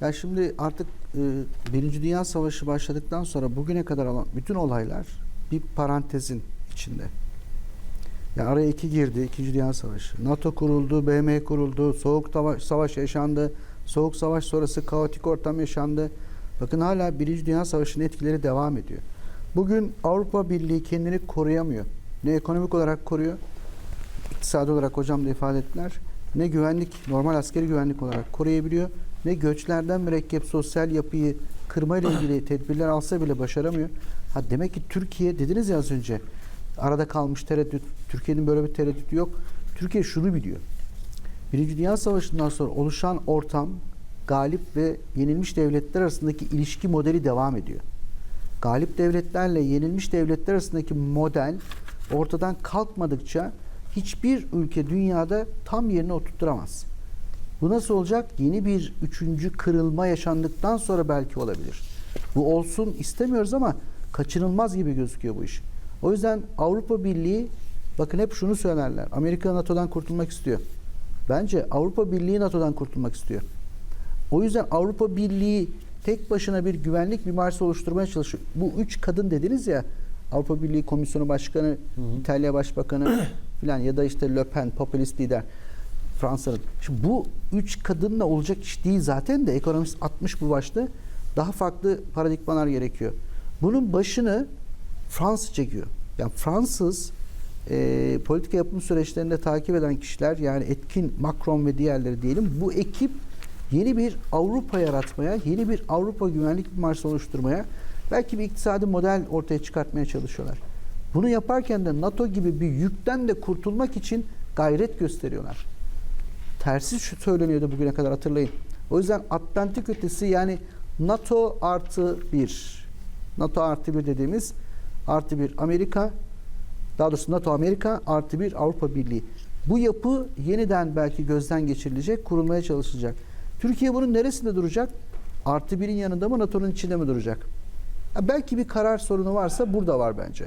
Ya şimdi artık e, Birinci Dünya Savaşı başladıktan sonra bugüne kadar olan bütün olaylar bir parantezin içinde. Ya araya iki girdi, İkinci Dünya Savaşı. NATO kuruldu, BM kuruldu, Soğuk Savaş, yaşandı. Soğuk Savaş sonrası kaotik ortam yaşandı. Bakın hala Birinci Dünya Savaşı'nın etkileri devam ediyor. Bugün Avrupa Birliği kendini koruyamıyor. Ne ekonomik olarak koruyor, iktisadi olarak hocam da ifade ettiler. Ne güvenlik, normal askeri güvenlik olarak koruyabiliyor. Ne göçlerden mürekkep sosyal yapıyı kırmayla ilgili tedbirler alsa bile başaramıyor. Ha demek ki Türkiye dediniz ya az önce arada kalmış tereddüt. Türkiye'nin böyle bir tereddütü yok. Türkiye şunu biliyor. Birinci Dünya Savaşı'ndan sonra oluşan ortam galip ve yenilmiş devletler arasındaki ilişki modeli devam ediyor. Galip devletlerle yenilmiş devletler arasındaki model ortadan kalkmadıkça hiçbir ülke dünyada tam yerine oturtturamaz. Bu nasıl olacak? Yeni bir üçüncü kırılma yaşandıktan sonra belki olabilir. Bu olsun istemiyoruz ama kaçınılmaz gibi gözüküyor bu iş. O yüzden Avrupa Birliği bakın hep şunu söylerler. Amerika NATO'dan kurtulmak istiyor. Bence Avrupa Birliği NATO'dan kurtulmak istiyor. O yüzden Avrupa Birliği tek başına bir güvenlik mimarisi oluşturmaya çalışıyor. Bu üç kadın dediniz ya Avrupa Birliği Komisyonu Başkanı, İtalya Başbakanı filan ya da işte Le Pen popülist lider Fransa'nın. Şimdi bu üç kadınla olacak iş değil zaten de ekonomist 60 bu başta daha farklı paradigmalar gerekiyor. Bunun başını Fransız çekiyor. Yani Fransız e, politika yapım süreçlerinde takip eden kişiler yani etkin Macron ve diğerleri diyelim bu ekip yeni bir Avrupa yaratmaya, yeni bir Avrupa güvenlik mimarisi oluşturmaya, belki bir iktisadi model ortaya çıkartmaya çalışıyorlar. Bunu yaparken de NATO gibi bir yükten de kurtulmak için gayret gösteriyorlar. Tersi şu söyleniyordu bugüne kadar hatırlayın. O yüzden Atlantik ötesi yani NATO artı bir, NATO artı bir dediğimiz artı bir Amerika, daha doğrusu NATO Amerika artı bir Avrupa Birliği. Bu yapı yeniden belki gözden geçirilecek, kurulmaya çalışılacak. Türkiye bunun neresinde duracak? Artı birin yanında mı, NATO'nun içinde mi duracak? Belki bir karar sorunu varsa burada var bence.